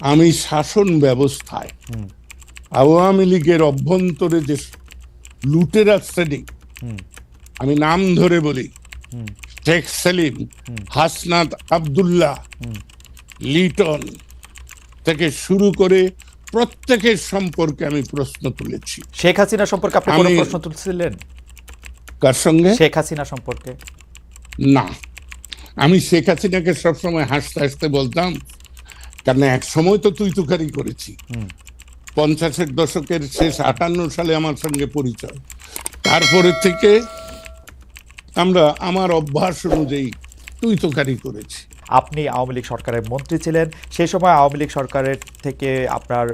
আমি শাসন ব্যবস্থায় আওয়ামী লীগের অভ্যন্তরে যে লুটেরা শ্রেণি আমি নাম ধরে বলি শেখ সেলিম হাসনাত আবদুল্লাহ লিটন থেকে শুরু করে প্রত্যেকের সম্পর্কে আমি প্রশ্ন তুলেছি। শেখ হাসিনা সম্পর্কে আপনি কোনো প্রশ্ন তুলছিলেন? কার সঙ্গে? শেখ হাসিনা সম্পর্কে। না। আমি শেখ হাসিনাকে সবসময় হাসতে হাসতে বলতাম কারণ এক সময় তো তুই তুকারি করেছি। পঞ্চাশের দশকের শেষ আটান্ন সালে আমার সঙ্গে পরিচয়। তারপরে থেকে আমরা আমার অভ্যাস অনুযায়ী তুই তুকারি করেছি। আপনি আওয়ামী লীগ সরকারের মন্ত্রী ছিলেন। সেই সময় আওয়ামী লীগ সরকারের থেকে আপনার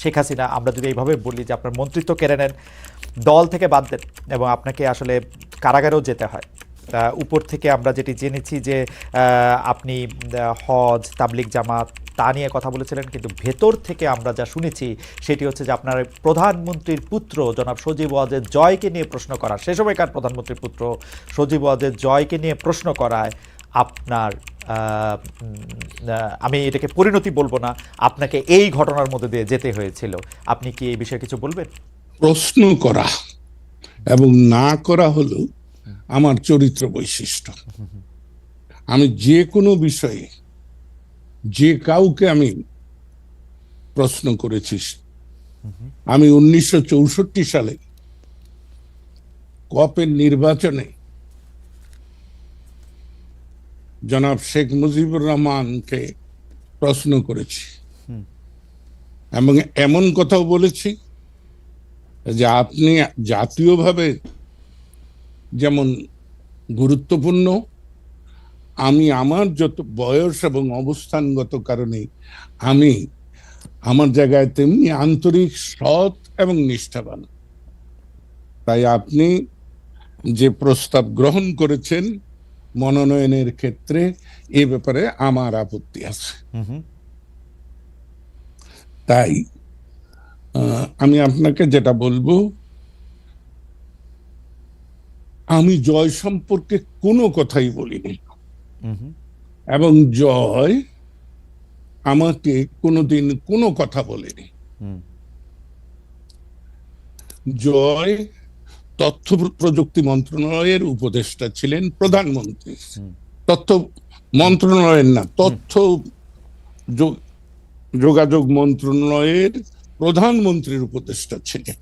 শেখ হাসিনা আমরা যদি এইভাবে বলি যে আপনার মন্ত্রিত্ব কেড়ে নেন দল থেকে বাদ দেন এবং আপনাকে আসলে কারাগারেও যেতে হয়। উপর থেকে আমরা যেটি জেনেছি যে আপনি হজ তাবলিক জামাত তা নিয়ে কথা বলেছিলেন, কিন্তু ভেতর থেকে আমরা যা শুনেছি সেটি হচ্ছে যে আপনার প্রধানমন্ত্রীর পুত্র জনাব সজীব ওয়াজেদ জয়কে নিয়ে প্রশ্ন করা। সে সময়কার প্রধানমন্ত্রীর পুত্র সজীব ওয়াজেদ জয়কে নিয়ে প্রশ্ন করায়, আপনার আমি এটাকে পরিণতি বলব না, আপনাকে এই ঘটনার মধ্যে দিয়ে যেতে হয়েছিল। আপনি কি এই বিষয়ে কিছু বলবেন? প্রশ্ন করা এবং না করা হলো আমার চরিত্র বৈশিষ্ট্য। আমি যে কোনো বিষয়ে, যে কাউকে আমি প্রশ্ন করেছিস আমি উনিশশো চৌষট্টি সালে কপের নির্বাচনে জনাব শেখ মুজিবুর রহমানকে প্রশ্ন করেছি। এবং এমন কথাও বলেছি যে আপনি জাতীয়ভাবে যেমন গুরুত্বপূর্ণ আমি আমার যত বয়স এবং অবস্থানগত কারণে আমি আমার জায়গায় তেমনি আন্তরিক সৎ এবং নিষ্ঠাবান। তাই আপনি যে প্রস্তাব গ্রহণ করেছেন মনোনয়নের ক্ষেত্রে এ ব্যাপারে আমার আপত্তি আছে। তাই আমি আপনাকে যেটা বলব আমি জয় সম্পর্কে কোনো কথাই বলিনি। এবং জয় আমাকে কোনোদিন কোনো কথা বলেনি। জয় তথ্য প্রযুক্তি মন্ত্রণালয়ের উপদেষ্টা ছিলেন প্রধানমন্ত্রী। তথ্য মন্ত্রণালয়ের না, তথ্য যোগাযোগ মন্ত্রণালয়ের প্রধানমন্ত্রীর উপদেষ্টা ছিলেন।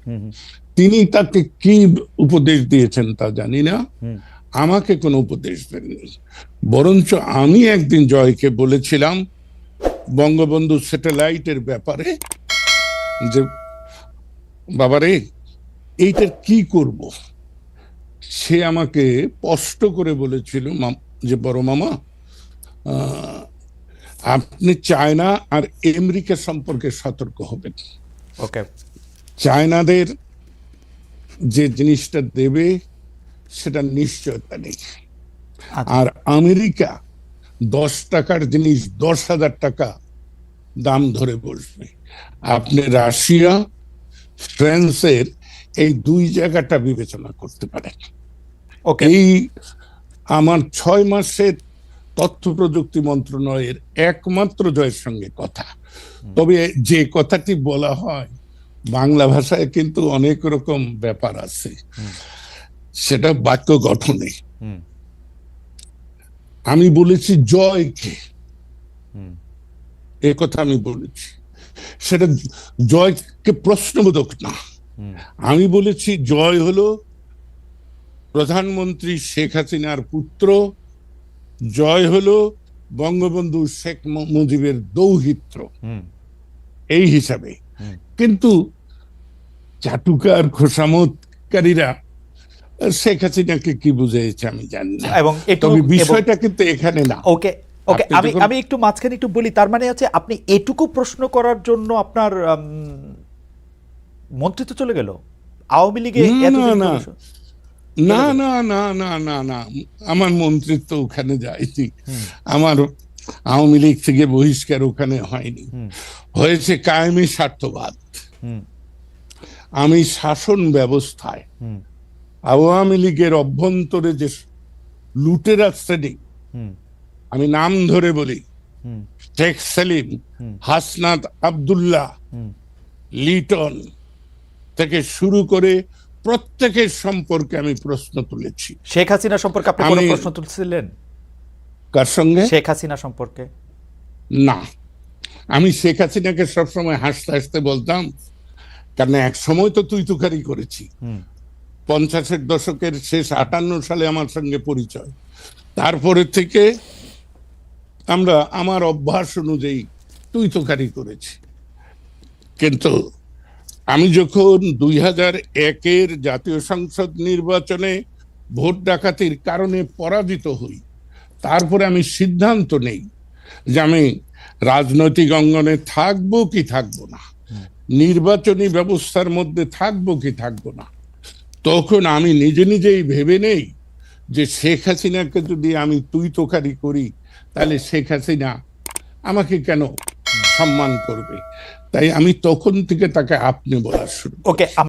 তিনি তাকে কি উপদেশ দিয়েছেন তা জানি না। আমাকে কোনো উপদেশ দেননি। বরঞ্চ আমি একদিন জয়কে বলেছিলাম বঙ্গবন্ধু স্যাটেলাইটের ব্যাপারে যে বাবারে এইটার কি করব? সে আমাকে স্পষ্ট করে বলেছিল যে বড় মামা আপনি চায়না আর আমেরিকা সম্পর্কে সতর্ক হবেন। ওকে। চায়নাদের যে জিনিসটা দেবে সেটা নিশ্চয়তা নেই আচ্ছা। আর আমেরিকা দশ টাকার জিনিস দশ হাজার টাকা দাম ধরে বসবে। আপনি রাশিয়া ফ্রান্সের এই দুই জায়গাটা বিবেচনা করতে পারেন। ওকে। এই আমার ছয় মাসের তথ্য প্রযুক্তি মন্ত্রণালয়ের একমাত্র জয়ের সঙ্গে কথা। তবে যে কথাটি বলা হয় বাংলা ভাষায় কিন্তু অনেক রকম ব্যাপার আছে। সেটা বাক্য গঠনে। আমি বলেছি জয়কে। এ কথা আমি বলেছি। সেটা জয়কে প্রশ্নবোধক না। আমি বলেছি জয় হলো প্রধানমন্ত্রী শেখ হাসিনার পুত্র। জয় হলো বঙ্গবন্ধু শেখ মুজিবের দৌহিত্র। এই হিসাবে। কিন্তু চাটুকার খোসামতকারীরা শেখ হাসিনাকে কি বুঝাইছে আমি জানি না। এবং তবে বিষয়টা কিন্তু এখানে না। ওকে ওকে আমি আমি একটু মাঝখানে একটু বলি তার মানে হচ্ছে আপনি এটুকু প্রশ্ন করার জন্য আপনার উম, মন্ত্রিত্ব চলে গেল। আওয়ামী লীগে না, না, না। না না না না না না। আমার মন্ত্রিত্ব ওখানে যায়নি। আমার আওয়ামী লীগ থেকে বহিষ্কার ওখানে হয়নি। হয়েছে কায়েমি স্বার্থবাদ। আমি শাসন ব্যবস্থায় আওয়ামী লীগের অভ্যন্তরে যে লুটেরা শ্রেণি আমি নাম ধরে বলি শেখ সেলিম হাসনাত আবদুল্লাহ লিটন থেকে শুরু করে প্রত্যেকের সম্পর্কে আমি প্রশ্ন তুলেছি। শেখ হাসিনা সম্পর্কে আপনি প্রশ্ন তুলছিলেন? কার সঙ্গে? শেখ হাসিনা সম্পর্কে। না। আমি শেখ হাসিনাকে সবসময় হাসতে হাসতে বলতাম কারণ এক সময় তো তুই তুকারি করেছি। পঞ্চাশের দশকের শেষ আটান্ন সালে আমার সঙ্গে পরিচয়। তারপরে থেকে আমরা আমার অভ্যাস অনুযায়ী তুই তুকারি করেছি। কিন্তু আমি যখন দুই হাজার একের জাতীয় সংসদ নির্বাচনে ভোট ডাকাতির কারণে পরাজিত হই তারপরে আমি সিদ্ধান্ত নেই যে আমি রাজনৈতিক অঙ্গনে থাকব কি থাকব না। নির্বাচনী ব্যবস্থার মধ্যে থাকব কি থাকব না। তখন আমি নিজে নিজেই ভেবে নেই যে শেখ হাসিনাকে যদি আমি তুই তোকারি করি, তাহলে শেখ হাসিনা আমাকে কেন সম্মান করবে? তাই আমি তখন থেকে তাকে আপনি বলা শুরু ওকে